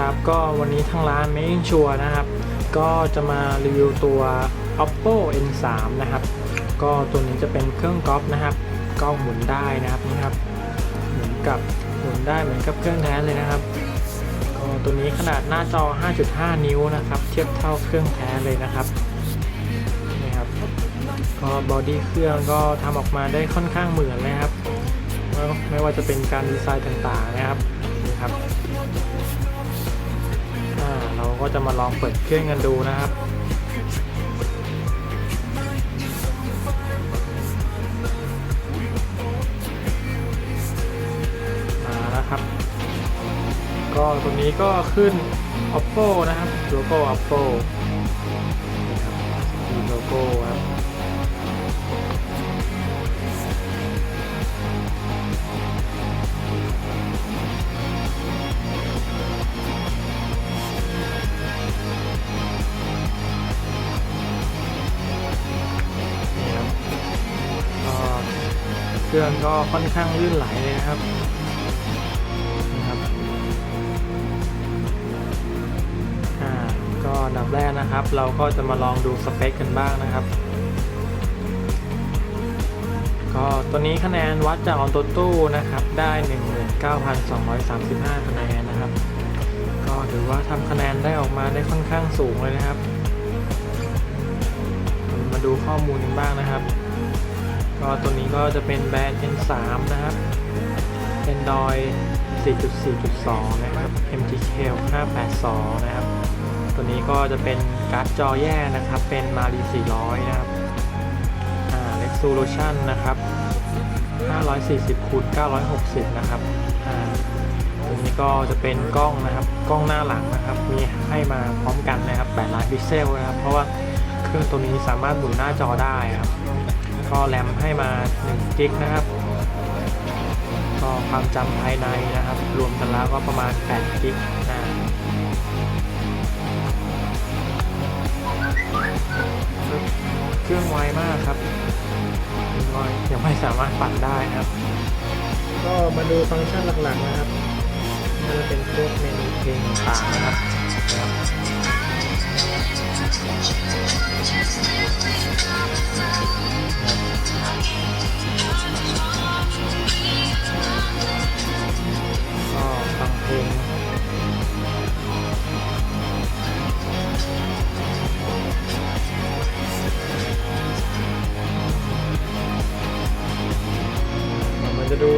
ครับสวัสดีครับก็วันนี้ทางร้าน Making Sure นะครับ ก็จะมารีวิวตัว Oppo N3 นะครับ ก็ตัวนี้จะเป็นเครื่องก๊อปนะครับกล้องหมุนได้นะครับนี่ครับหมุนกับหมุนได้เหมือนกับเครื่องแท้เลยนะครับก็ตัวนี้ขนาดหน้าจอ 5.5 นิ้วนะครับ เทียบเท่าเครื่องแท้เลยนะครับนี่ครับก็บอดี้เครื่องก็ทำออกมาได้ค่อนข้างเหมือนเลยครับ ไม่ว่าจะเป็นการดีไซน์ต่างๆนะครับนี่ครับ จะมาลองเปิดเครื่องกันดูนะครับมาแล้วครับ ก็ตรงนี้ก็ขึ้น oppo นะครับโลโก้ oppo นี่ครับมีโลโก้ครับ ก็ค่อนข้างลื่นไหลเลยนะครับนี่ครับอ่าก็อันดับแรกนะครับ เราก็จะมาลองดูสเปคกันบ้างนะครับ ก็ตัวนี้คะแนนวัดจากออนโตตู้นะครับ ได้ 19,235 คะแนนนะครับ ก็ถือว่าทำคะแนนได้ออกมาได้ค่อนข้างสูงเลยนะครับ มาดูข้อมูลกันบ้างนะครับ ก็ตัวนี้ก็จะเป็นแบรนด์ N3 นะครับ Android 4.4.2 นะครับ MTK 582 นะครับ ตัวนี้ก็จะเป็นการ์ดจอแย่นะครับ เป็น Mali 400 นะครับ อ่า Resolution นะครับ 540คูณ960 นะครับ อ่าตัวนี้ก็จะเป็นกล้องนะครับ กล้องหน้าหลังนะครับ มีให้มาพร้อมกันนะครับ8ล้านพิกเซลนะครับ เพราะว่าเครื่องตัวนี้สามารถหมุนหน้าจอได้ครับ ก็แรมให้มา1กิกนะครับ ก็ความจำภายในนะครับ รวมกันแล้วก็ประมาณ8กิกอ่าเครื่องไวมากครับยังไม่สามารถปั่นได้ครับ ก็มาดูฟังก์ชันหลักๆนะครับก็จะเป็นพวกเมนูเพลงต่างนะครับ ก็ฟังเพลงมันจะดู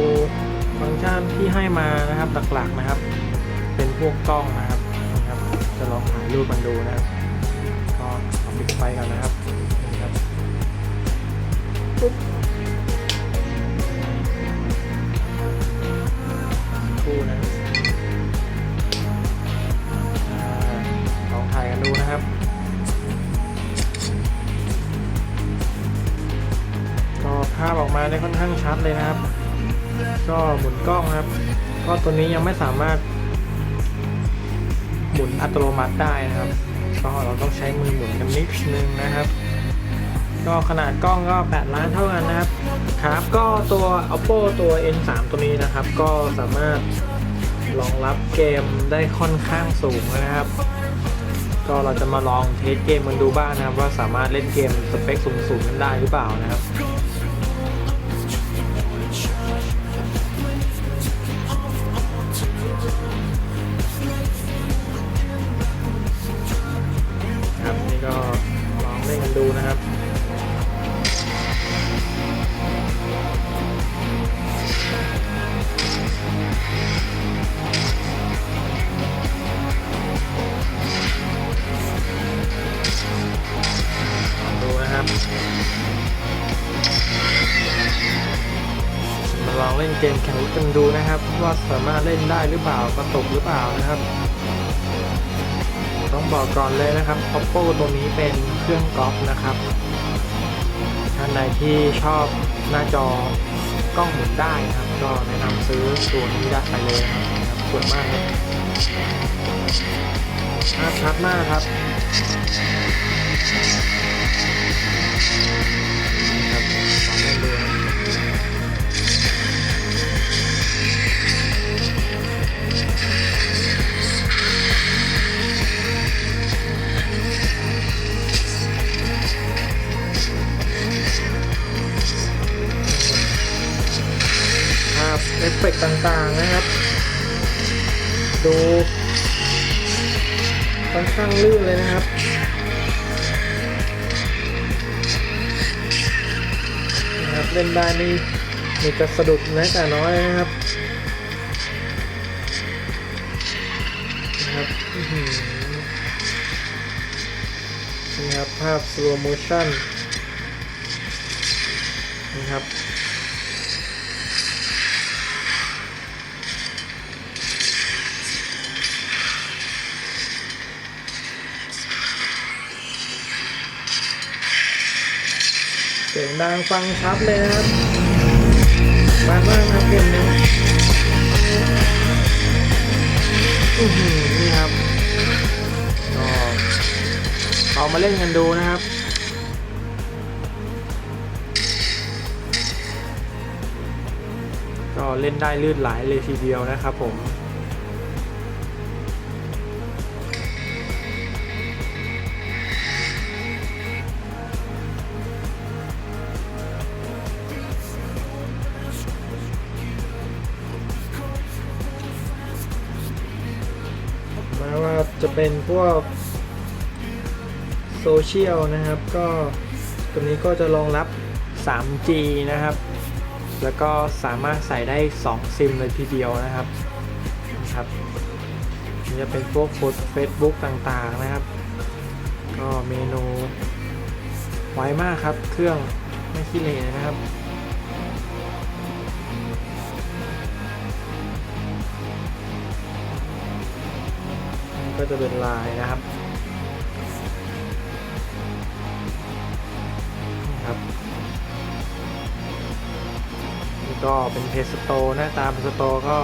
ฟังก์ชันที่ให้มานะครับหลักๆนะครับ เป็นพวกกล้องนะครับ จะลองถ่ารูปมันดูนะครับ ก็เอาปิดไฟกันนะครับนี่ครับปุ๊บคู่นะลองถ่ายกันดูนะครับก็ภาพออกมาได้ค่อนข้างชัดเลยนะครับ ก็หมุนกล้องครับ ก็ตัวนี้ยังไม่สามารถ หมุนอัตโนมัติได้นะครับ ก็เราต้องใช้มือหมุนกันนิดนึงนะครับ ก็ขนาดกล้องก็ 8 ล้านเท่ากันนะครับ ครับ ก็ตัว oppo ตัว n3 ตัวนี้นะครับ ก็สามารถรองรับเกมได้ค่อนข้างสูงนะครับ ก็เราจะมาลองเทสเกมมันดูบ้างนะครับ ว่าสามารถเล่นเกมสเปคสูงๆกันได้หรือเปล่านะครับ เกมแข่งรถกันดูนะครับ ว่าสามารถเล่นได้หรือเปล่ากระตุกหรือเปล่านะครับ ต้องบอกก่อนเลยนะครับ oppo ตัวนี้เป็นเครื่องกอล์ฟนะครับท่านใดที่ชอบหน้าจอกล้องหมุนได้นะครับ ก็แนะนำซื้อตัวนี้ได้ไปเลยนะครับสวยมากครับภาพชัดมากครับครับลองเล่นดู ต่างๆนะครับ ดูค่อนข้างลื่นเลยนะครับนะครับเล่นได้นี่มีจะสะดุดแม้แต่น้อยนะครับนะครับนี่ครับภาพ slow motion นี่ครับ สียงดังฟังชัดเลยนะครับมากมากครับเกมนี้อื้อหือนี่ครับก็เอามาเล่นกันดูนะครับก็เล่นได้ลื่นไหลเลยทีเดียวนะครับผม เป็นพวกโซเชียลนะครับ ก็ตัวนี้ก็จะรองรับ 3G นะครับ แล้วก็สามารถใส่ได้ 2 ซิมเลยทีเดียวนะครับนะครับนี่จะเป็นพวกโพสเฟซบุ๊กต่างๆนะครับ ก็เมนูไวมากครับ เครื่องไม่ขี้เหร่เลยนะครับ ก็จะเป็นลายนะครับนี่ครับนี่ก็เป็นเพจสโตหน้าตาเพจสโตก็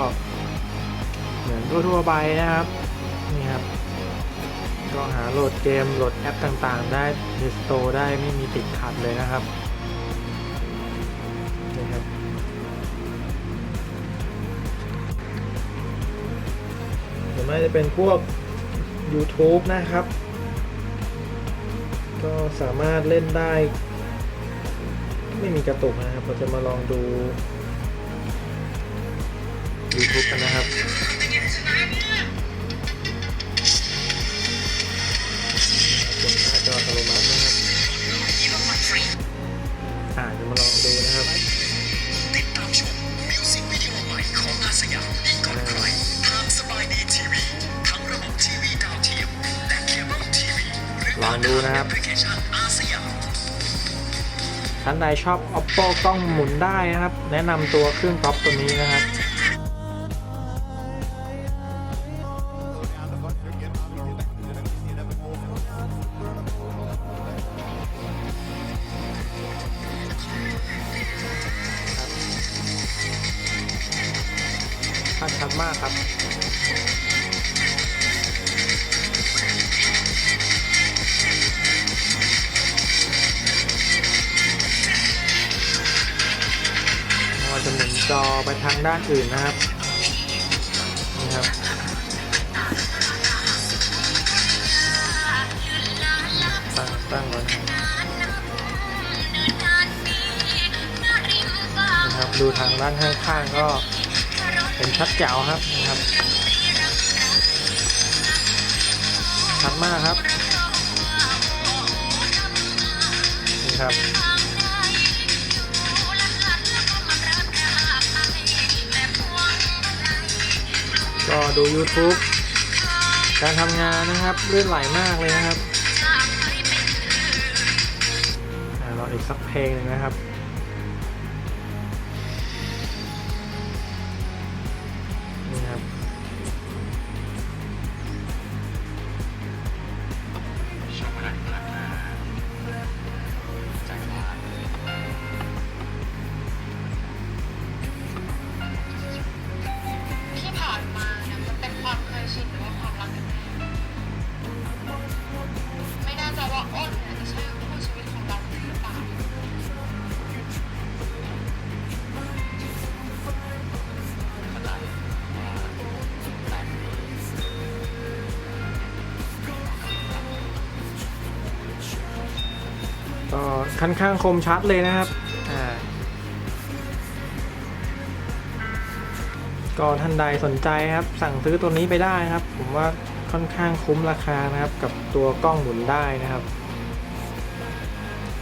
เหมือนทั่วๆไปนะครับนี่ครับ ก็หาโหลดเกมโหลดแอปต่างๆ ได้เพจสโตได้ไม่มีติดขัดเลยนะครับนี่ครับหรือไม่จะเป็นพวก YouTube นะครับ ก็สามารถเล่นได้ ไม่มีกระตุกนะครับ เราจะมาลองดู YouTube กันนะครับบานใดชอบ Oppo กล้องหมุนได้นะครับ แนะนำตัวเครื่องท็อปตัวนี้นะครับ จอไปทางด้านอื่นนะครับนี่ครับตั้งตั้งก่อนนะครับ ดูทางด้านข้างๆก็เป็นชัดแจ๋วครับนะครับชัดมากครับนี่ครับ ก็ดู YouTube การทำงานนะครับเลื่อนไหลมากเลยนะครับอ่ารออีกสักเพลงหนึงนะครับ ค่อนข้างคมชัดเลยนะครับอ่าก็ท่านใดสนใจครับ สั่งซื้อตัวนี้ไปได้ครับ ผมว่าค่อนข้างคุ้มราคานะครับ กับตัวกล้องหมุนได้นะครับ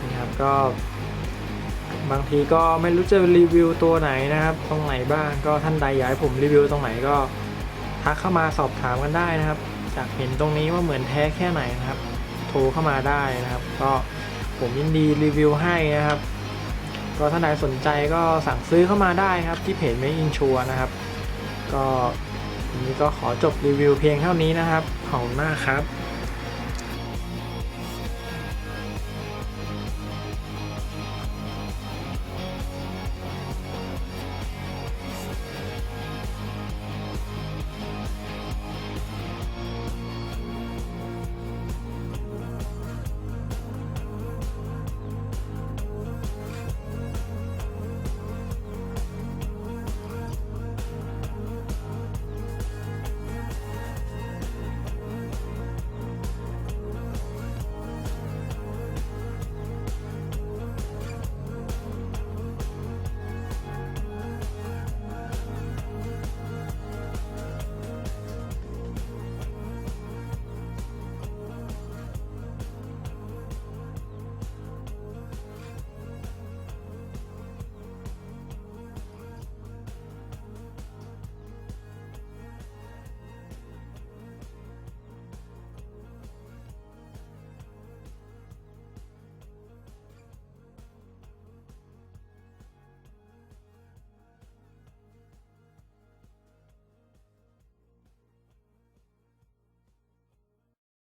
นี่ครับก็บางทีก็ไม่รู้จะรีวิวตัวไหนนะครับ ตรงไหนบ้างก็ท่านใดอยากให้ผมรีวิวตรงไหนก็ทักเข้ามาสอบถามกันได้นะครับ จากเห็นตรงนี้ว่าเหมือนแท้แค่ไหนนะครับ โทรเข้ามาได้นะครับ ก็ ผมยินดีรีวิวให้นะครับ ก็ท่านใดสนใจก็สั่งซื้อเข้ามาได้ครับที่เพจ Make in Sure นะครับ ก็วันนี้ก็ขอจบรีวิวเพียงเท่านี้นะครับขอบคุณมากครับ